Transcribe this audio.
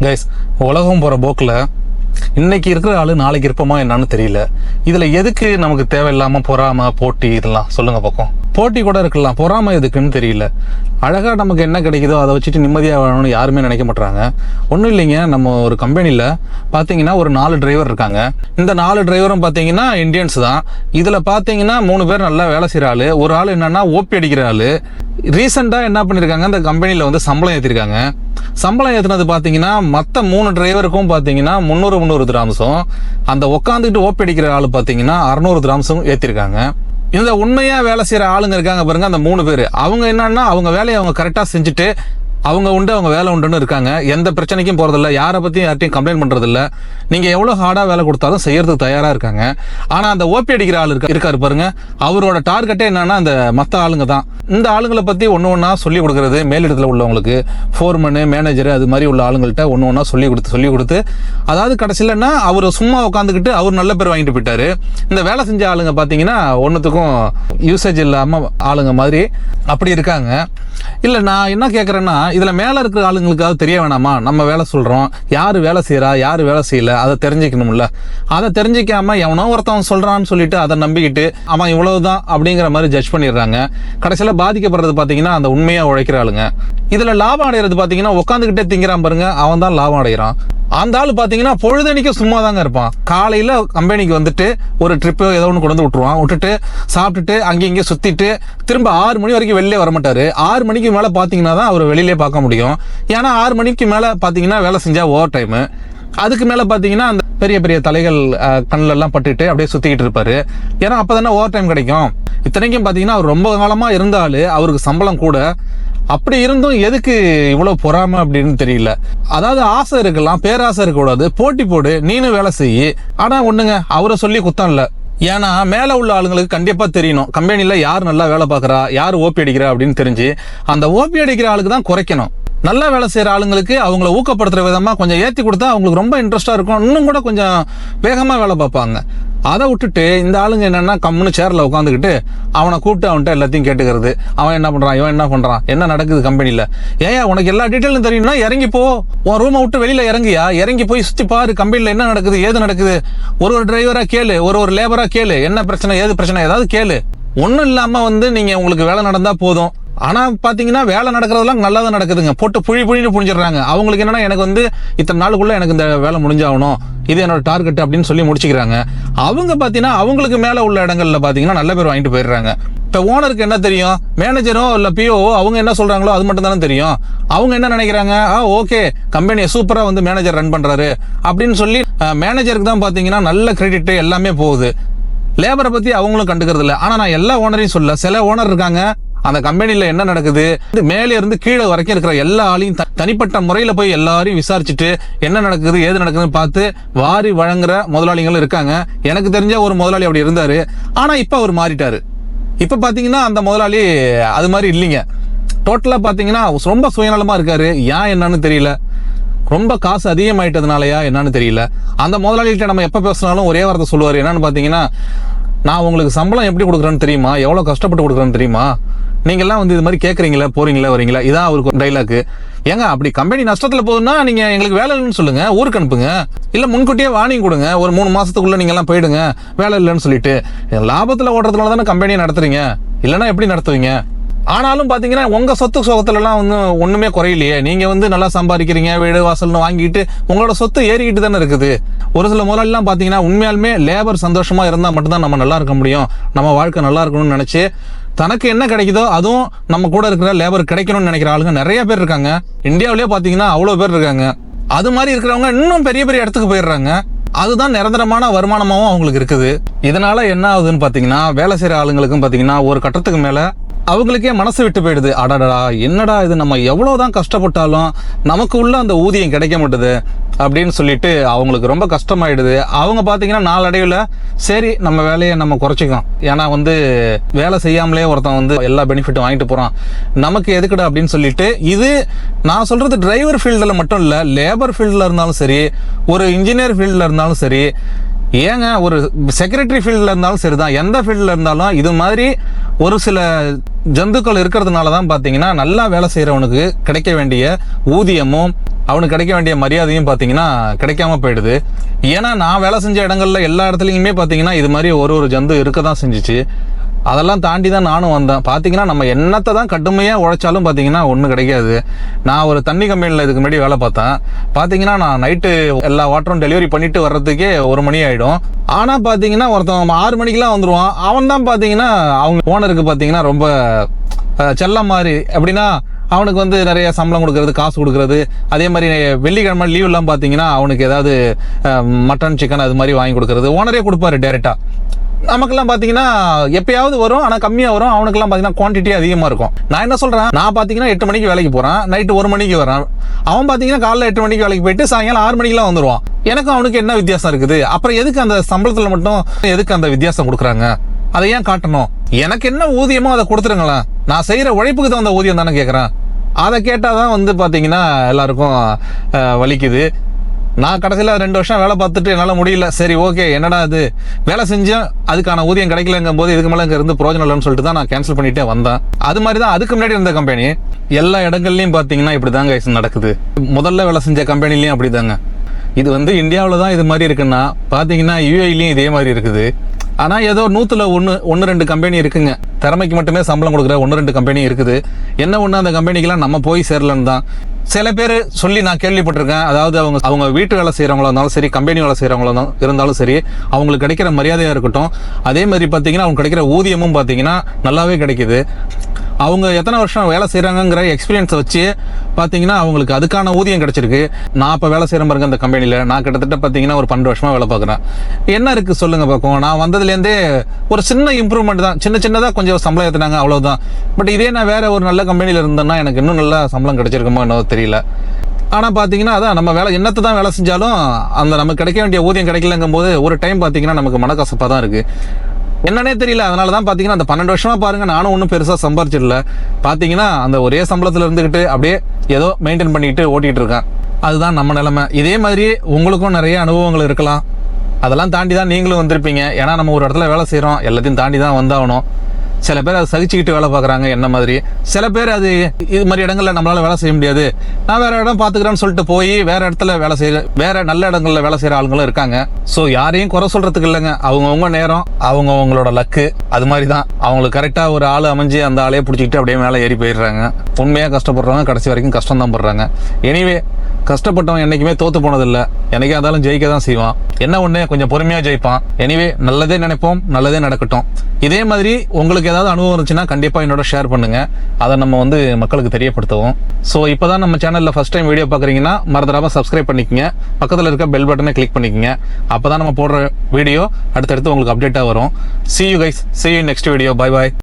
Guys உலகம் போகிற போக்கில் இன்னைக்கு இருக்கிற ஆள் நாளைக்கு இருப்போமா என்னன்னு தெரியல. இதில் எதுக்கு நமக்கு தேவையில்லாமல் பொறாமல் போட்டி இதெல்லாம் சொல்லுங்கள் பக்கம் போட்டி கூட இருக்கலாம். பொறாமை எதுக்குன்னு தெரியல. அழகாக நமக்கு என்ன கிடைக்குதோ அதை வச்சுட்டு நிம்மதியாக வாழணும்னு யாருமே நினைக்க மாட்டாங்க ஒன்றும் இல்லைங்க. நம்ம ஒரு கம்பெனியில் பார்த்தீங்கன்னா ஒரு நாலு டிரைவர் இருக்காங்க. இந்த நாலு டிரைவரும் பார்த்தீங்கன்னா இந்தியன்ஸ் தான். இதில் பார்த்தீங்கன்னா மூணு பேர் நல்லா வேலை செய்கிற ஆள். ஒரு ஆள் என்னென்னா ஓபி அடிக்கிற ஆளு. ரீசெண்டாக என்ன பண்ணியிருக்காங்க இந்த கம்பெனியில் வந்து சம்பளம் ஏற்றிருக்காங்க சம்பளம் ஏற்றுனது பார்த்தீங்கன்னா மற்ற மூணு டிரைவருக்கும் பார்த்தீங்கன்னா முந்நூறு முந்நூறு திராம்ஸும் அந்த உட்காந்துக்கிட்டு ஓப்பி அடிக்கிற ஆள் பார்த்தீங்கன்னா அறநூறு திராம்ஸும் ஏற்றிருக்காங்க இந்த உண்மையாக வேலை செய்கிற ஆளுங்க இருக்காங்க பாருங்க அந்த மூணு பேர். அவங்க என்னன்னா அவங்க வேலையை அவங்க கரெக்டாக செஞ்சுட்டு அவங்க உண்டு அவங்க வேலை உண்டுன்னு இருக்காங்க. எந்த பிரச்சனைக்கும் போகிறதில்ல யாரை பற்றியும் யார்ட்டையும் கம்ப்ளைண்ட் பண்ணுறதில்ல நீங்கள் எவ்வளோ ஹார்டாக வேலை கொடுத்தாலும் செய்கிறதுக்கு தயாராக இருக்காங்க. ஆனால் அந்த ஓபி அடிக்கிற ஆள் இருக்கா இருக்காரு பாருங்க. அவரோட டார்கெட்டே என்னன்னா அந்த மற்ற ஆளுங்க தான். இந்த ஆளுங்களை பற்றி ஒன்று ஒன்றா சொல்லி கொடுக்கறது மேலிடத்தில் உள்ளவங்களுக்கு ஃபோர்மனு மேனேஜர் அது மாதிரி உள்ள ஆளுங்கள்ட்ட ஒன்று ஒன்றா சொல்லி கொடுத்து சொல்லி கொடுத்து அதாவது கடைசியிலன்னா அவர் சும்மா உட்காந்துக்கிட்டு அவர் நல்ல பேர் வாங்கிட்டு போயிட்டாரு. இந்த வேலை செஞ்ச ஆளுங்க பார்த்தீங்கன்னா ஒன்றுத்துக்கும் யூசேஜ் இல்லாமல் ஆளுங்க மாதிரி அப்படி இருக்காங்க. இல்லை நான் என்ன கேட்குறேன்னா இதில் மேலே இருக்கிற ஆளுங்களுக்காவது தெரிய வேணாமா? நம்ம வேலை சொல்கிறோம் யார் வேலை செய்கிறா யார் வேலை செய்யல? அதை தெரிஞ்சுக்கணும்ல. அதை தெரிஞ்சிக்காமல் எவனோ ஒருத்தவன் சொல்கிறான்னு சொல்லிட்டு அதை நம்பிக்கிட்டு அவன் இவ்வளவுதான் அப்படிங்கிற மாதிரி ஜட்ஜ் பண்ணிடுறாங்க. கடைசியில் பாதிக்கப்படுறது பார்த்தீங்கன்னா அந்த உண்மையாக உழைக்கிற ஆளுங்க. இதில் லாபம் அடைகிறது பார்த்தீங்கன்னா உட்காந்துக்கிட்டே திங்கிறான் பாருங்க அவன் தான் லாபம் அடைகிறான். அந்த ஆள் பார்த்தீங்கன்னா பொழுதனிக்க சும்மா தாங்க இருப்பான். காலையில் கம்பெனிக்கு வந்துட்டு ஒரு ட்ரிப்பு ஏதோ ஒன்று கொண்டு வந்து விட்டுருவான். விட்டுட்டு சாப்பிட்டுட்டு அங்கே இங்கே சுற்றிட்டு திரும்ப ஆறு மணி வரைக்கும் வெளிலே வரமாட்டார். ஆறு மணிக்கு மேலே பார்த்தீங்கன்னா தான் அவர் வெளியிலே பார்க்க முடியும். ஏன்னா ஆறு மணிக்கு மேலே பார்த்தீங்கன்னா வேலை செஞ்சால் ஓவர் டைமு அதுக்கு மேலே பார்த்தீங்கன்னா அந்த பெரிய பெரிய தலைகள் கண்ணிலெல்லாம் பட்டுட்டு அப்படியே சுற்றிக்கிட்டு இருப்பாரு. ஏன்னா அப்போ தானே ஓவர் டைம் கிடைக்கும். இத்தனைக்கும் பார்த்தீங்கன்னா அவர் ரொம்ப காலமாக இருந்தாலும் அவருக்கு சம்பளம் கூட. அப்படி இருந்தும் எதுக்கு இவ்வளவு பொறாம அப்படின்னு தெரியல. அதாவது ஆசை இருக்கலாம் பேராசை இருக்கக்கூடாது. போட்டி போடு நீனும் வேலை செய் ஆனா ஒண்ணுங்க அவரை சொல்லி குத்தம் இல்ல. ஏன்னா மேல உள்ள ஆளுங்களுக்கு கண்டிப்பா தெரியணும். கம்பெனில யார் நல்லா வேலை பார்க்குறா யார் ஓபி அடிக்கிறா அப்படின்னு தெரிஞ்சு அந்த ஓபி அடிக்கிற ஆளுக்கு தான் குறைக்கணும். நல்லா வேலை செய்கிற ஆளுங்களுக்கு அவங்கள ஊக்கப்படுத்துகிற விதமாக கொஞ்சம் ஏற்றி கொடுத்தா அவங்களுக்கு ரொம்ப இன்ட்ரெஸ்ட்டாக இருக்கும். இன்னும் கூட கொஞ்சம் வேகமாக வேலை பார்ப்பாங்க. அதை விட்டுட்டு இந்த ஆளுங்க என்னென்னா கம்முன்னு சேரில் உட்காந்துக்கிட்டு அவனை கூப்பிட்டு அவன்கிட்ட எல்லாத்தையும் கேட்டுக்கிறது. அவன் என்ன பண்ணுறான் இவன் என்ன பண்ணுறான் என்ன நடக்குது கம்பெனியில் ஏயா உனக்கு எல்லா டீட்டெயிலும் தெரியும்னா இறங்கி போ. உன் ரூமை விட்டு வெளியில் இறங்கியா? இறங்கி போய் சுற்றி பாரு கம்பெனியில் என்ன நடக்குது ஏது நடக்குது? ஒரு ஒரு டிரைவராக கேளு ஒரு ஒரு லேபராக கேளு. என்ன பிரச்சனை ஏது பிரச்சனை? ஏதாவது கேளு. ஒன்றும் இல்லாமல் வந்து நீங்கள் உங்களுக்கு வேலை நடந்தால் போதும். ஆனால் பார்த்தீங்கன்னா வேலை நடக்கிறதெல்லாம் நல்லா தான் நடக்குதுங்க. போட்டு புழி புழின்னு புழிஞ்சிடுறாங்க. அவங்களுக்கு என்னன்னா எனக்கு வந்து இத்தனை நாளுக்குள்ளே எனக்கு இந்த வேலை முடிஞ்சாகணும். இது என்னோட டார்கெட் அப்படின்னு சொல்லி முடிச்சுக்கிறாங்க. அவங்க பார்த்தீங்கன்னா அவங்களுக்கு மேலே உள்ள இடங்களில் பார்த்தீங்கன்னா நல்ல பேர் வாங்கிட்டு போயிடுறாங்க. இப்போ ஓனருக்கு என்ன தெரியும்? மேனேஜரோ இல்லை பிஓவோ அவங்க என்ன சொல்கிறாங்களோ அது மட்டும் தானே தெரியும். அவங்க என்ன நினைக்கிறாங்க? ஆ ஓகே கம்பெனியை சூப்பராக வந்து மேனேஜர் ரன் பண்ணுறாரு அப்படின்னு சொல்லி மேனேஜருக்கு தான் பார்த்தீங்கன்னா நல்ல கிரெடிட்டு எல்லாமே போகுது. லேபரை பற்றி அவங்களும் கண்டுக்கிறது இல்லை ஆனால் நான் எல்லா ஓனரையும் சொல்ல சில ஓனர் இருக்காங்க அந்த கம்பெனியில் என்ன நடக்குது? மேலே இருந்து கீழே வரைக்கும் இருக்கிற எல்லா ஆளையும் த- தனிப்பட்ட முறையில போய் எல்லாரையும் விசாரிச்சுட்டு என்ன நடக்குது ஏது நடக்குதுன்னு பார்த்து வாரி வழங்குற முதலாளிகளும் இருக்காங்க. எனக்கு தெரிஞ்ச ஒரு முதலாளி அப்படி இருந்தாரு. ஆனா இப்ப அவர் மாறிட்டாரு. இப்ப பாத்தீங்கன்னா அந்த முதலாளி அது மாதிரி இல்லைங்க. டோட்டலா பாத்தீங்கன்னா ரொம்ப சுயநலமா இருக்காரு. ஏன் என்னன்னு தெரியல. ரொம்ப காசு அதிகமாயிட்டதுனாலயா என்னன்னு தெரியல. அந்த முதலாளிகிட்ட நம்ம எப்ப பேசினாலும் ஒரே வார்த்தை சொல்லுவார். என்னன்னு பாத்தீங்கன்னா நான் உங்களுக்கு சம்பளம் எப்படி கொடுக்குறேன்னு தெரியுமா? எவ்வளோ கஷ்டப்பட்டு கொடுக்குறேன்னு தெரியுமா? நீங்கள்லாம் வந்து இது மாதிரி கேட்குறீங்களா போறீங்களா வரீங்களா இதான் அவருக்கு ஒரு டைலாக் ஏங்க அப்படி கம்பெனி நஷ்டத்தில் போகுதுன்னா நீங்கள் எங்களுக்கு வேலை இல்லைன்னு சொல்லுங்க ஊருக்கு அனுப்புங்க. இல்லை முன்கூட்டியே வார்னிங் கொடுங்க ஒரு மூணு மாதத்துக்குள்ளே நீங்கள்லாம் போயிடுங்க வேலை இல்லைன்னு சொல்லிட்டு. லாபத்தில் ஓடுறதுனால தானே கம்பெனியை நடத்துறீங்க? இல்லைன்னா எப்படி நடத்துவீங்க? ஆனாலும் பார்த்தீங்கன்னா உங்கள் சொத்து சுகத்துலலாம் வந்து ஒன்றுமே குறையிலையே. நீங்கள் வந்து நல்லா சம்பாதிக்கிறீங்க வீடு வாசல்னு வாங்கிட்டு உங்களோட சொத்து ஏறிக்கிட்டு தானே இருக்குது. ஒரு சில முதலாளிலாம் பார்த்தீங்கன்னா உண்மையாலுமே லேபர் சந்தோஷமாக இருந்தால் மட்டும்தான் நம்ம நல்லா இருக்க முடியும். நம்ம வாழ்க்கை நல்லா இருக்கணும்னு நினச்சி தனக்கு என்ன கிடைக்குதோ அதுவும் நம்ம கூட இருக்கிற லேபர் கிடைக்கணும்னு நினைக்கிற ஆளுங்க நிறைய பேர் இருக்காங்க. இந்தியாவிலேயே பார்த்தீங்கன்னா அவ்வளோ பேர் இருக்காங்க. அது மாதிரி இருக்கிறவங்க இன்னும் பெரிய பெரிய இடத்துக்கு போயிடுறாங்க. அதுதான் நிரந்தரமான வருமானமாகவும் அவங்களுக்கு இருக்குது. இதனால என்ன ஆகுதுன்னு பார்த்தீங்கன்னா வேலை செய்கிற ஆளுங்களுக்கும் பார்த்தீங்கன்னா ஒரு கட்டத்துக்கு மேலே அவங்களுக்கே மனசு விட்டு போயிடுது. அடடா என்னடா இது? நம்ம எவ்வளோதான் கஷ்டப்பட்டாலும் நமக்கு உள்ள அந்த ஊதியம் கிடைக்க மாட்டுது அப்படின்னு சொல்லிட்டு அவங்களுக்கு ரொம்ப கஷ்டமாயிடுது. அவங்க பார்த்தீங்கன்னா நாளடைவில் சரி நம்ம வேலையை நம்ம குறைச்சிக்கோம் ஏன்னா வந்து வேலை செய்யாமலே ஒருத்தன் வந்து எல்லா பெனிஃபிட்டும் வாங்கிட்டு போகிறான் நமக்கு எதுக்குடா அப்படின்னு சொல்லிட்டு இது நான் சொல்கிறது டிரைவர் ஃபீல்டில் மட்டும் இல்லை லேபர் ஃபீல்டில் இருந்தாலும் சரி ஒரு இன்ஜினியர் ஃபீல்டில் இருந்தாலும் சரி ஏங்க ஒரு செக்ரட்டரி ஃபீல்டில் இருந்தாலும் சரிதான். எந்த ஃபீல்டில் இருந்தாலும் இது மாதிரி ஒரு சில ஜந்துக்கள் இருக்கிறதுனால தான் பார்த்தீங்கன்னா நல்லா வேலை செய்கிறவனுக்கு கிடைக்க வேண்டிய ஊதியமும் அவனுக்கு கிடைக்க வேண்டிய மரியாதையும் பார்த்தீங்கன்னா கிடைக்காம போயிடுது. ஏன்னா நான் வேலை செஞ்ச இடங்கள்ல எல்லா இடத்துலையுமே பார்த்தீங்கன்னா இது மாதிரி ஒரு ஒரு ஜந்து இருக்க தான் செஞ்சுச்சு. அதெல்லாம் தாண்டி தான் நானும் வந்தேன். பார்த்தீங்கன்னா நம்ம என்னத்தை தான் கடுமையாக உழைச்சாலும் பார்த்தீங்கன்னா ஒன்றும் கிடைக்காது. நான் ஒரு தண்ணி கம்பெனியில் இதுக்கு முன்னாடி வேலை பார்த்தேன். பார்த்தீங்கன்னா நான் நைட்டு எல்லா வாட்டரும் டெலிவரி பண்ணிட்டு வர்றதுக்கே ஒரு மணி ஆகிடும் ஆனால் பார்த்தீங்கன்னா ஒருத்தன் ஆறு மணிக்கெலாம் வந்துடுவான் அவன் தான் பார்த்தீங்கன்னா அவங்க ஓனருக்கு பார்த்தீங்கன்னா ரொம்ப செல்லம் மாதிரி. எப்படின்னா அவனுக்கு வந்து நிறைய சம்பளம் கொடுக்கறது காசு கொடுக்கறது. அதே மாதிரி வெள்ளிக்கிழமை லீவ்லாம் பார்த்தீங்கன்னா அவனுக்கு ஏதாவது மட்டன் சிக்கன் அது மாதிரி வாங்கி கொடுக்கறது. ஓனரே கொடுப்பாரு டேரெக்டாக நமக்கெல்லாம் பார்த்தீங்கன்னா எப்பயாவது வரும் ஆனால் கம்மியாக வரும். அவனுக்கெல்லாம் பார்த்தீங்கன்னா குவான்டிட்டி அதிகமாக இருக்கும். நான் என்ன சொல்கிறேன் நான் பார்த்தீங்கன்னா எட்டு மணிக்கு வேலைக்கு போகிறேன் நைட்டு ஒரு மணிக்கு வரேன் அவன் பார்த்தீங்கன்னா காலைல எட்டு மணிக்கு வேலைக்கு போயிட்டு சாயங்காலம் ஆறு மணிக்கெல்லாம் வந்துடுவான் எனக்கும் அவனுக்கு என்ன வித்தியாசம் இருக்குது? அப்புறம் எதுக்கு அந்த சம்பளத்தில் மட்டும் எதுக்கு அந்த வித்தியாசம் கொடுக்குறாங்க? அதை ஏன் காட்டணும்? எனக்கு என்ன ஊதியமோ அதை கொடுத்துருங்களேன். நான் செய்கிற உழைப்புக்கு தகுந்த ஊதியம் தானே கேட்குறேன் அதை கேட்டால் தான் வந்து பார்த்தீங்கன்னா எல்லாருக்கும் வலிக்குது. நான் கடைசியில் ரெண்டு வருஷம் வேலை பார்த்துட்டு என்னால் முடியல. சரி ஓகே என்னடா அது வேலை செஞ்சேன் அதுக்கான ஊதியம் கிடைக்கலங்கும் போது இதுக்கு மேலே இங்கே இருந்து பிரோஜனம் இல்லைன்னு சொல்லிட்டு தான் நான் கேன்சல் பண்ணிட்டே வந்தேன். அது மாதிரி தான் அதுக்கு முன்னாடி இருந்த கம்பெனி எல்லா இடங்கள்லையும் பார்த்தீங்கன்னா இப்படி தாங்க நடக்குது. முதல்ல வேலை செஞ்ச கம்பெனிலையும் அப்படி தாங்க இது வந்து இந்தியாவில் தான் இது மாதிரி இருக்குன்னா பார்த்தீங்கன்னா யூஏலையும் இதே மாதிரி இருக்குது. ஆனால் ஏதோ நூற்றுல ஒன்று ஒன்று ரெண்டு கம்பெனி இருக்குங்க. திறமைக்கு மட்டுமே சம்பளம் கொடுக்குற ஒன்று ரெண்டு கம்பெனி இருக்குது. என்ன ஒன்று அந்த கம்பெனிக்கெலாம் நம்ம போய் சேரலன்னு தான். சில பேர் சொல்லி நான் கேள்விப்பட்டிருக்கேன். அதாவது அவங்க அவங்க வீட்டு வேலை செய்கிறவங்களா இருந்தாலும் சரி கம்பெனி வேலை செய்கிறவங்களா இருந்தாலும் சரி அவங்களுக்கு கிடைக்கிற மரியாதையாக இருக்கட்டும். அதே மாதிரி பார்த்தீங்கன்னா அவங்க கிடைக்கிற ஊதியமும் பார்த்தீங்கன்னா நல்லாவே கிடைக்கிது. அவங்க எத்தனை வருஷம் வேலை செய்கிறாங்கங்கிற எக்ஸ்பீரியன்ஸை வச்சு பார்த்தீங்கன்னா அவங்களுக்கு அதுக்கான ஊதியம் கிடச்சிருக்கு. நான் இப்போ வேலை செய்கிற பாருங்க அந்த கம்பெனியில் நான் கிட்டத்தட்ட பார்த்தீங்கன்னா ஒரு பன்னெண்டு வருஷமாக வேலை பார்க்குறேன் என்ன இருக்குது சொல்லுங்கள் பார்ப்போம் நான் வந்ததுலேருந்தே ஒரு சின்ன இம்ப்ரூவ்மெண்ட் தான். சின்ன சின்னதாக கொஞ்சம் சம்பளம் ஏற்றுனாங்க அவ்வளோதான் பட் இதே நான் வேறு ஒரு நல்ல கம்பெனியில் இருந்தேன்னா எனக்கு இன்னும் நல்லா சம்பளம் கிடச்சிருக்குமோ என்னவோ தெரியல. ஆனால் பார்த்தீங்கன்னா அதான் நம்ம வேலை என்னத்தை தான் வேலை செஞ்சாலும் அந்த நமக்கு கிடைக்க வேண்டிய ஊதியம் கிடைக்கலங்கும் போது ஒரு டைம் பார்த்தீங்கன்னா நமக்கு மனக்கசப்பாக தான் இருக்குது என்னன்னே தெரியல. அதனால தான் பார்த்தீங்கன்னா அந்த பன்னெண்டு வருஷமா பாருங்க நானும் ஒன்றும் பெருசாக சம்பாரிச்சிடல. பார்த்தீங்கன்னா அந்த ஒரே சம்பளத்தில் இருந்துக்கிட்டு அப்படியே ஏதோ மெயின்டைன் பண்ணிக்கிட்டு ஓட்டிகிட்டு இருக்கேன். அதுதான் நம்ம நிலைமை. இதே மாதிரி உங்களுக்கும் நிறைய அனுபவங்கள் இருக்கலாம். அதெல்லாம் தாண்டி தான் நீங்களும் வந்திருப்பீங்க. ஏன்னா நம்ம ஒரு இடத்துல வேலை செய்கிறோம் எல்லாத்தையும் தாண்டி தான் வந்தாகணும். சில பேர் அதை சகிச்சுக்கிட்டு வேலை பார்க்குறாங்க என்ன மாதிரி. சில பேர் அது இது மாதிரி இடங்களில் நம்மளால் வேலை செய்ய முடியாது. நான் வேறு இடம் பார்த்துக்கிறேன்னு சொல்லிட்டு போய் வேறு இடத்துல வேலை செய்கிற வேறு நல்ல இடங்களில் வேலை செய்கிற ஆளுங்களும் இருக்காங்க. ஸோ யாரையும் குறை சொல்கிறதுக்கு இல்லைங்க. அவங்கவுங்க நேரம் அவங்க அவங்களோட லக்கு அது மாதிரி தான். அவங்களுக்கு கரெக்டாக ஒரு ஆள் அமைஞ்சு அந்த ஆளையே பிடிச்சிக்கிட்டு அப்படியே மேலே ஏறி போயிடுறாங்க. உண்மையாக கஷ்டப்படுறவங்க கடைசி வரைக்கும் கஷ்டம் தான் படுறாங்க. எனிவே கஷ்டப்பட்டவன் என்றைக்குமே தோத்து போனதில்லை. என்னைக்கா இருந்தாலும் ஜெயிக்க தான் செய்வான். என்ன ஒன்று கொஞ்சம் பொறுமையாக ஜெயிப்பான். எனிவே நல்லதே நினைப்போம் நல்லதே நடக்கட்டும். இதே மாதிரி உங்களுக்கு ஏதாவது அனுபவம் இருந்துச்சுன்னா கண்டிப்பாக என்னோட ஷேர் பண்ணுங்கள் அதை நம்ம வந்து மக்களுக்கு தெரியப்படுத்துவோம். ஸோ இப்போ தான் நம்ம சேனலில் ஃபஸ்ட் டைம் வீடியோ பார்க்குறீங்கன்னா மறந்துடாமல் சப்ஸ்கிரைப் பண்ணிக்கங்க. பக்கத்தில் இருக்க பெல் பட்டனை கிளிக் பண்ணிக்கங்க. அப்போ தான் நம்ம போடுற வீடியோ அடுத்தடுத்து உங்களுக்கு அப்டேட்டாக வரும். See you guys see you next video bye bye